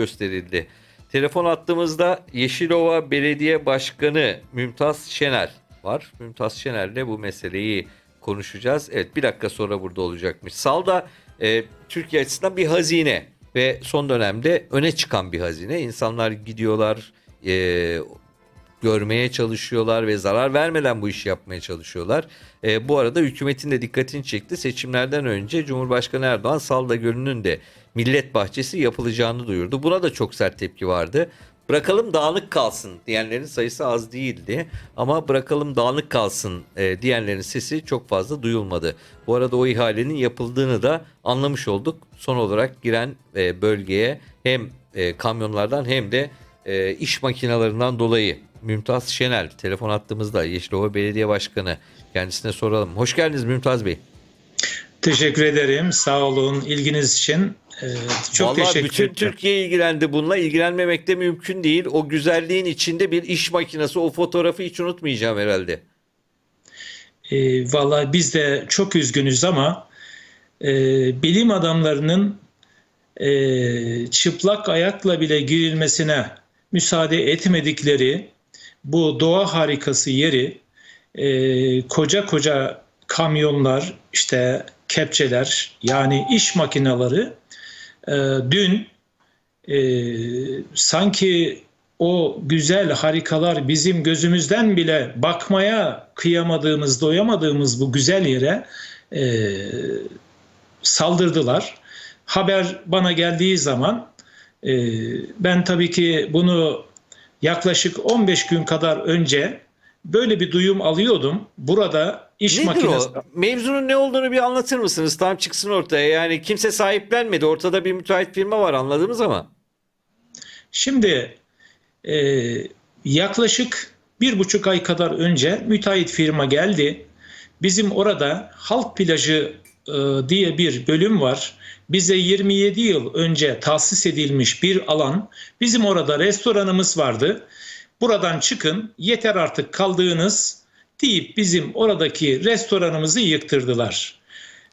gösterildi. Telefon attığımızda Yeşilova Belediye Başkanı Mümtaz Şener var. Mümtaz Şener'le bu meseleyi konuşacağız. Evet bir dakika sonra burada olacakmış. Salda e, Türkiye açısından bir hazine ve son dönemde öne çıkan bir hazine. İnsanlar gidiyorlar, e, görmeye çalışıyorlar ve zarar vermeden bu işi yapmaya çalışıyorlar. E, bu arada hükümetin de dikkatini çekti. Seçimlerden önce Cumhurbaşkanı Erdoğan Salda Gölü'nün de millet bahçesi yapılacağını duyurdu. Buna da çok sert tepki vardı. Bırakalım dağınık kalsın diyenlerin sayısı az değildi. Ama bırakalım dağınık kalsın e, diyenlerin sesi çok fazla duyulmadı. Bu arada o ihalenin yapıldığını da anlamış olduk. Son olarak giren e, bölgeye hem e, kamyonlardan hem de e, iş makinalarından dolayı Mümtaz Şenel telefon attığımızda Yeşilova Belediye Başkanı kendisine soralım. Hoş geldiniz Mümtaz Bey. Teşekkür ederim. Sağ olun ilginiz için. Ee, çok Vallahi teşekkür bütün ederim. Türkiye ilgilendi bununla. İlgilenmemek de mümkün değil. O güzelliğin içinde bir iş makinesi. O fotoğrafı hiç unutmayacağım herhalde. Ee, vallahi biz de çok üzgünüz ama e, bilim adamlarının e, çıplak ayakla bile girilmesine müsaade etmedikleri bu doğa harikası yeri e, koca koca kamyonlar işte kepçeler yani iş makineleri e, dün e, sanki o güzel harikalar bizim gözümüzden bile bakmaya kıyamadığımız, doyamadığımız bu güzel yere e, saldırdılar. Haber bana geldiği zaman e, ben tabii ki bunu yaklaşık 15 gün kadar önce böyle bir duyum alıyordum. Burada iş Nedir makinesi o? Mevzunun ne olduğunu bir anlatır mısınız? Tam çıksın ortaya. Yani kimse sahiplenmedi. Ortada bir müteahhit firma var anladığımız ama. Şimdi e, yaklaşık bir buçuk ay kadar önce müteahhit firma geldi. Bizim orada halk plajı e, diye bir bölüm var. Bize 27 yıl önce tahsis edilmiş bir alan. Bizim orada restoranımız vardı. Buradan çıkın yeter artık kaldığınız deyip bizim oradaki restoranımızı yıktırdılar.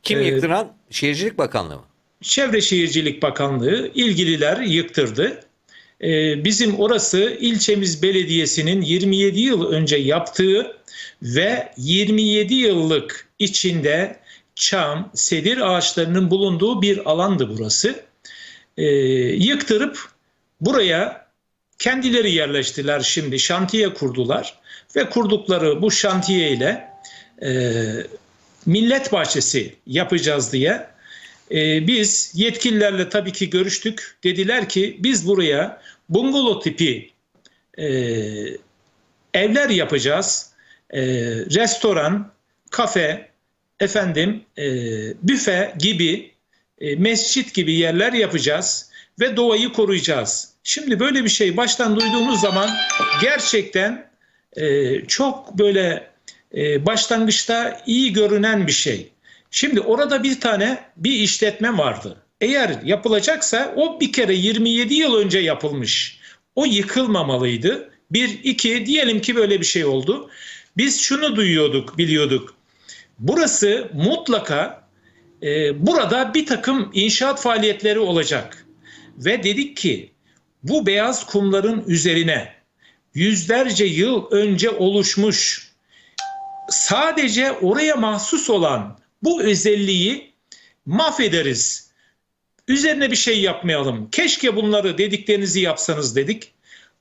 Kim Ee, yıktıran? Şehircilik Bakanlığı mı? Çevre Şehircilik Bakanlığı ilgililer yıktırdı. Ee, bizim orası ilçemiz belediyesinin 27 yıl önce yaptığı ve 27 yıllık içinde çam, sedir ağaçlarının bulunduğu bir alandı burası. Ee, yıktırıp buraya kendileri yerleştiler şimdi şantiye kurdular ve kurdukları bu şantiye ile e, millet bahçesi yapacağız diye ee, biz yetkililerle tabii ki görüştük. Dediler ki biz buraya bungalov tipi e, evler yapacağız. E, restoran, kafe, efendim e, büfe gibi, e, mescit gibi yerler yapacağız ve doğayı koruyacağız. Şimdi böyle bir şey baştan duyduğumuz zaman gerçekten e, çok böyle e, başlangıçta iyi görünen bir şey. Şimdi orada bir tane bir işletme vardı. Eğer yapılacaksa o bir kere 27 yıl önce yapılmış. O yıkılmamalıydı. Bir, iki diyelim ki böyle bir şey oldu. Biz şunu duyuyorduk, biliyorduk. Burası mutlaka e, burada bir takım inşaat faaliyetleri olacak. Ve dedik ki bu beyaz kumların üzerine yüzlerce yıl önce oluşmuş sadece oraya mahsus olan bu özelliği mahvederiz. Üzerine bir şey yapmayalım. Keşke bunları dediklerinizi yapsanız dedik.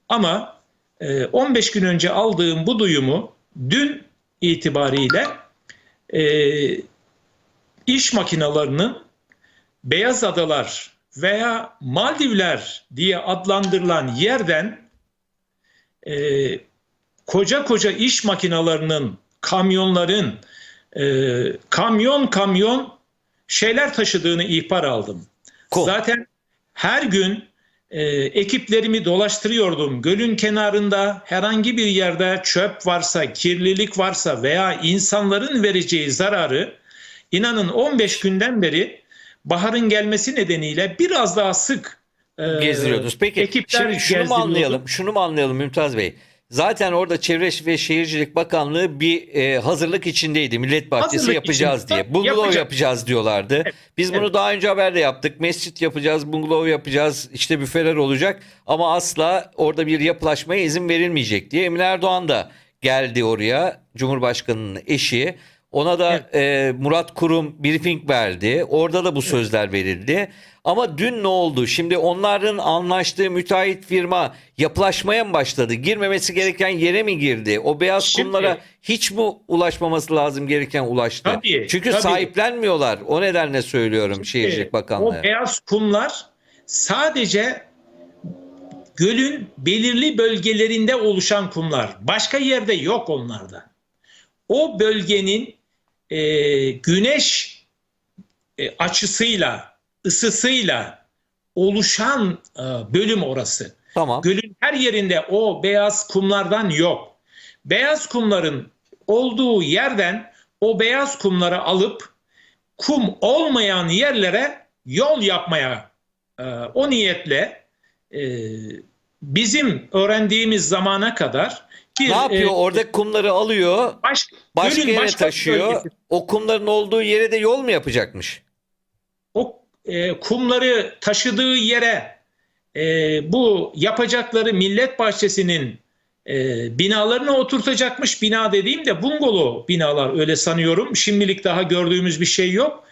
Ama e, 15 gün önce aldığım bu duyumu dün itibariyle e, iş makinalarının Beyaz Adalar veya Maldivler diye adlandırılan yerden e, koca koca iş makinalarının, kamyonların, e, kamyon kamyon şeyler taşıdığını ihbar aldım. Ko- Zaten her gün e, ekiplerimi dolaştırıyordum. Gölün kenarında herhangi bir yerde çöp varsa, kirlilik varsa veya insanların vereceği zararı inanın 15 günden beri baharın gelmesi nedeniyle biraz daha sık Gezdiriyordunuz. Peki ekipler şimdi şunu mu anlayalım? Şunu mu anlayalım Mümtaz Bey? zaten orada Çevre ve Şehircilik Bakanlığı bir e, hazırlık içindeydi. Millet bahçesi Hazırlık yapacağız içinde. diye. Bungalov Yapacak. yapacağız diyorlardı. Biz bunu evet. daha önce haberde yaptık. Mescit yapacağız, bungalov yapacağız, işte büfeler olacak ama asla orada bir yapılaşmaya izin verilmeyecek diye. Emine Erdoğan da geldi oraya. Cumhurbaşkanının eşi. Ona da e, Murat Kurum briefing verdi. Orada da bu sözler verildi. Ama dün ne oldu? Şimdi onların anlaştığı müteahhit firma yapılaşmaya mı başladı? Girmemesi gereken yere mi girdi? O beyaz Şimdi- kumlara hiç mi ulaşmaması lazım gereken ulaştı? Tabii, Çünkü tabii. sahiplenmiyorlar. O nedenle söylüyorum Şehircilik Bakanlığı. O beyaz kumlar sadece gölün belirli bölgelerinde oluşan kumlar. Başka yerde yok onlarda. O bölgenin e, güneş e, açısıyla, ısısıyla oluşan e, bölüm orası. Tamam. Gölün her yerinde o beyaz kumlardan yok. Beyaz kumların olduğu yerden o beyaz kumları alıp kum olmayan yerlere yol yapmaya e, o niyetle e, bizim öğrendiğimiz zamana kadar Ne yapıyor? e, Orada kumları alıyor, baş- başka gölün yere başka taşıyor. bölgesi- O kumların olduğu yere de yol mu yapacakmış? o e, kumları taşıdığı yere e, bu yapacakları millet bahçesinin e, binalarını oturtacakmış. Bina dediğim de bungalov binalar öyle sanıyorum. Şimdilik daha gördüğümüz bir şey yok.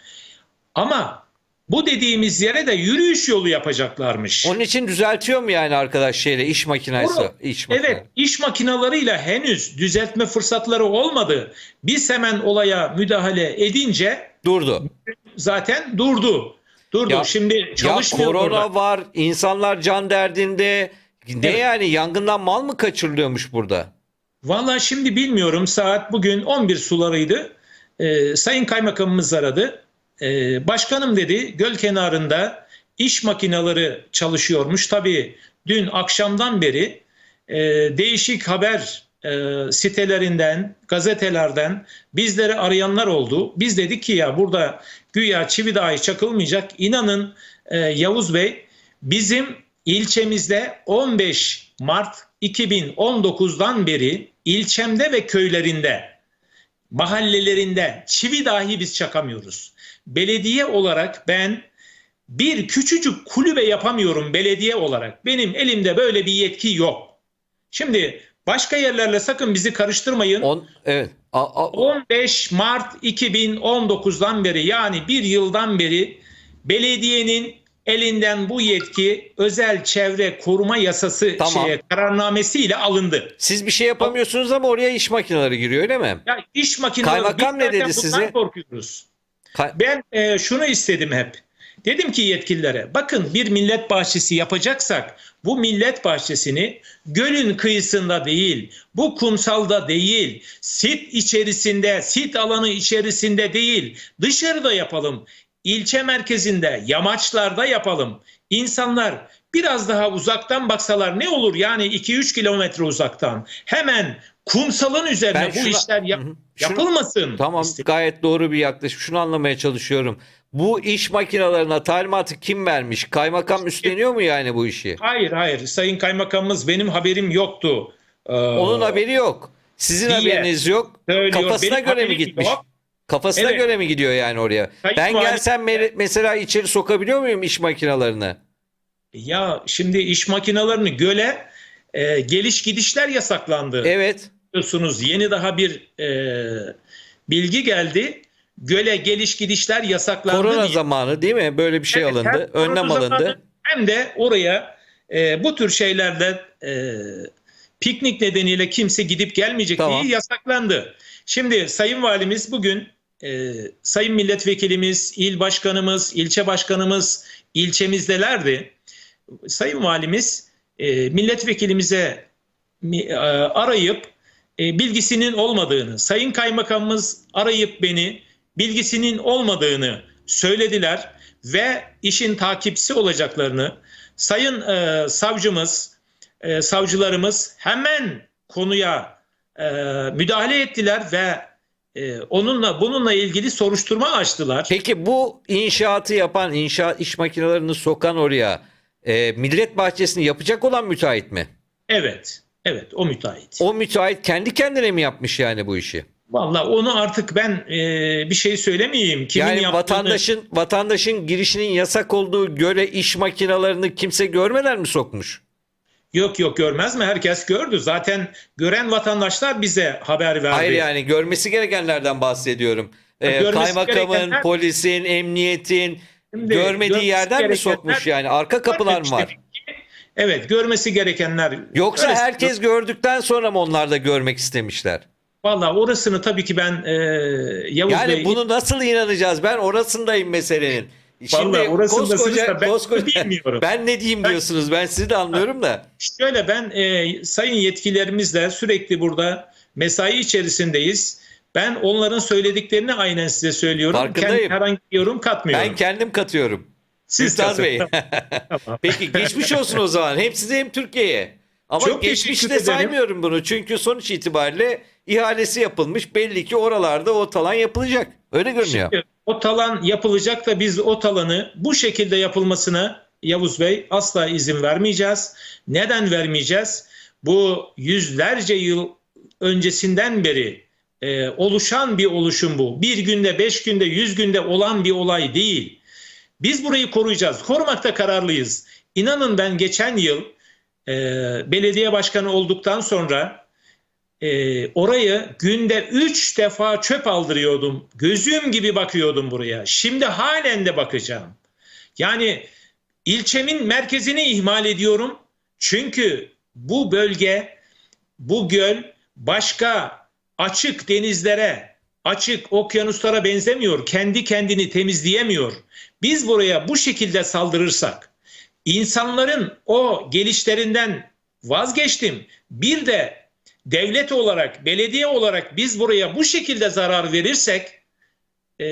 Ama bu dediğimiz yere de yürüyüş yolu yapacaklarmış. Onun için düzeltiyor mu yani arkadaş şeyle iş makinesi? Doğru. iş makine. Evet, iş makinalarıyla henüz düzeltme fırsatları olmadı. Biz hemen olaya müdahale edince Durdu. zaten durdu. Durdu. Ya- Şimdi Ya çalışmıyor korona orada. var, insanlar can derdinde. Ne Evet. yani yangından mal mı kaçırılıyormuş burada? Vallahi şimdi bilmiyorum. Saat bugün 11 sularıydı. Ee, Sayın Kaymakamımız aradı. Ee, başkanım dedi göl kenarında iş makineleri çalışıyormuş. Tabii dün akşamdan beri e, değişik haber e, sitelerinden, gazetelerden bizleri arayanlar oldu. Biz dedik ki ya burada güya çivi dahi çakılmayacak. İnanın e, Yavuz Bey bizim ilçemizde 15 Mart 2019'dan beri ilçemde ve köylerinde mahallelerinde çivi dahi biz çakamıyoruz. Belediye olarak ben bir küçücük kulübe yapamıyorum belediye olarak. Benim elimde böyle bir yetki yok. Şimdi başka yerlerle sakın bizi karıştırmayın. On, evet. A- a- 15 Mart 2019'dan beri yani bir yıldan beri belediyenin elinden bu yetki özel çevre koruma yasası Tamam. şeye, kararnamesiyle alındı. siz bir şey yapamıyorsunuz ama oraya iş makineleri giriyor öyle mi? Ya iş makineleri Kaymakam ne dedi size? korkuyoruz. Ka- Ben e, şunu istedim hep. Dedim ki yetkililere bakın bir millet bahçesi yapacaksak bu millet bahçesini gölün kıyısında değil, bu kumsalda değil, sit içerisinde, sit alanı içerisinde değil, dışarıda yapalım. İlçe merkezinde, yamaçlarda yapalım. İnsanlar biraz daha uzaktan baksalar ne olur? Yani 2-3 kilometre uzaktan. Hemen kumsalın üzerine Ben bu şuna- işler yap-. Şunu- yapılmasın. Tamam istedim. gayet doğru bir yaklaşım. Şunu anlamaya çalışıyorum. Bu iş makinelerine talimatı kim vermiş? Kaymakam üstleniyor mu yani bu işi? Hayır hayır Sayın Kaymakamımız benim haberim yoktu. Ee, Onun haberi yok. Sizin diye haberiniz yok. Kafasına Benim göre mi gitmiş? yok. Kafasına Evet. göre mi gidiyor yani oraya? Sayın ben Valim- gelsem me- mesela içeri sokabiliyor muyum iş makinelerini? Ya şimdi iş makinelerini göle e, geliş gidişler yasaklandı. Evet. Biliyorsunuz yeni daha bir e, bilgi geldi. Göle geliş gidişler yasaklandı. Korona diye. zamanı değil mi? Böyle bir şey Evet, hem alındı. korona Önlem zamanı alındı. Hem de oraya e, bu tür şeylerle e, piknik nedeniyle kimse gidip gelmeyecek Tamam. diye yasaklandı. Şimdi Sayın Valimiz bugün e, Sayın Milletvekilimiz, il başkanımız, ilçe başkanımız ilçemizdelerdi. Sayın Valimiz e, milletvekilimize mi- e, arayıp e, bilgisinin olmadığını, Sayın Kaymakamımız arayıp beni bilgisinin olmadığını söylediler ve işin takipçisi olacaklarını Sayın e, savcımız, e, savcılarımız hemen konuya e, müdahale ettiler ve e, onunla bununla ilgili soruşturma açtılar. Peki bu inşaatı yapan, inşaat iş makinelerini sokan oraya e, millet bahçesini yapacak olan müteahhit mi? Evet, Evet o müteahhit. O müteahhit kendi kendine mi yapmış yani bu işi? Vallahi onu artık ben e, bir şey söylemeyeyim. Kimin yani yaptığını- vatandaşın vatandaşın girişinin yasak olduğu göre iş makinalarını kimse görmeden mi sokmuş? Yok yok görmez mi? Herkes gördü. Zaten gören vatandaşlar bize haber verdi. Hayır yani görmesi gerekenlerden bahsediyorum. Ee, Görmesi kaymakamın, gerekenler- polisin, emniyetin Şimdi görmediği yerden mi sokmuş yani? Arka kapılar mı var? Evet görmesi gerekenler. Yoksa Öyle- herkes gördükten sonra mı onlar da görmek istemişler? Vallahi orasını tabii ki ben e, Yavuz Yani Bey bunu nasıl inanacağız? Ben orasındayım meselenin. Şimdi Vallahi koskoca, da ben koskoca, bilmiyorum. ben ne diyeyim Ben- diyorsunuz. Ben sizi de anlıyorum da. Şöyle ben e, sayın yetkililerimizle sürekli burada mesai içerisindeyiz. Ben onların söylediklerini aynen size söylüyorum. Farkındayım. Kendi herhangi bir yorum katmıyorum. Ben kendim katıyorum. Siz katın. Bey. Tamam. Peki geçmiş olsun o zaman. Hem size hem Türkiye'ye. Ama Çok geçmişte saymıyorum bunu. Çünkü sonuç itibariyle ihalesi yapılmış. Belli ki oralarda o talan yapılacak. Öyle görünüyor. Şimdi o talan yapılacak da biz o talanı bu şekilde yapılmasına Yavuz Bey asla izin vermeyeceğiz. Neden vermeyeceğiz? Bu yüzlerce yıl öncesinden beri e, oluşan bir oluşum bu. Bir günde, beş günde, yüz günde olan bir olay değil. Biz burayı koruyacağız. Korumakta kararlıyız. İnanın ben geçen yıl e, belediye başkanı olduktan sonra e, orayı günde 3 defa çöp aldırıyordum. Gözüm gibi bakıyordum buraya. Şimdi halen de bakacağım. Yani ilçemin merkezini ihmal ediyorum. Çünkü bu bölge, bu göl başka açık denizlere, açık okyanuslara benzemiyor. Kendi kendini temizleyemiyor. Biz buraya bu şekilde saldırırsak, insanların o gelişlerinden vazgeçtim. Bir de devlet olarak, belediye olarak biz buraya bu şekilde zarar verirsek e,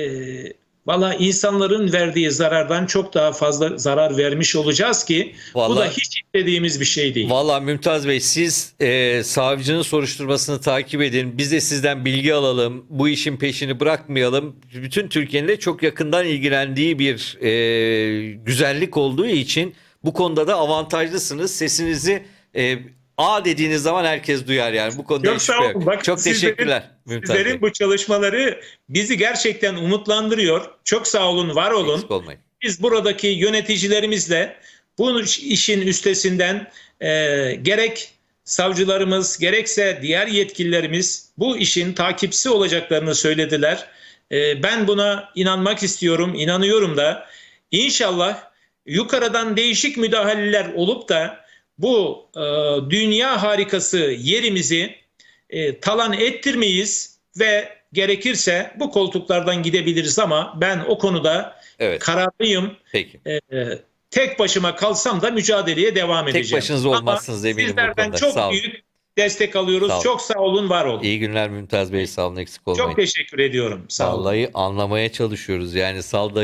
valla insanların verdiği zarardan çok daha fazla zarar vermiş olacağız ki bu da Vallahi- hiç istediğimiz bir şey değil. Valla Mümtaz Bey siz e, savcının soruşturmasını takip edin. Biz de sizden bilgi alalım. Bu işin peşini bırakmayalım. Bütün Türkiye'nin de çok yakından ilgilendiği bir e, güzellik olduğu için bu konuda da avantajlısınız. Sesinizi e, A dediğiniz zaman herkes duyar yani. Bu konuda Çok hiç şüphe yok. Bak, çok sizlerin- teşekkürler Mümtaz Bey. Sizlerin bu çalışmaları bizi gerçekten umutlandırıyor. Çok sağ olun, var olun. Eksik olmayın. Biz buradaki yöneticilerimizle bu işin üstesinden e, gerek savcılarımız gerekse diğer yetkililerimiz bu işin takipçisi olacaklarını söylediler. E, ben buna inanmak istiyorum, inanıyorum da inşallah yukarıdan değişik müdahaleler olup da bu e, dünya harikası yerimizi e, talan ettirmeyiz ve gerekirse bu koltuklardan gidebiliriz ama ben o konuda Evet kararlıyım. peki. Ee, tek başıma kalsam da mücadeleye devam Tek edeceğim. başınıza Ama olmazsınız eminim bu Sizlerden çok Sağ olun. büyük destek alıyoruz. Sağ olun. Çok sağ olun, var olun. İyi günler Mümtaz Bey sağ olun eksik olmayın. Çok teşekkür ediyorum. Sağ olun. Vallahi anlamaya çalışıyoruz. Yani salda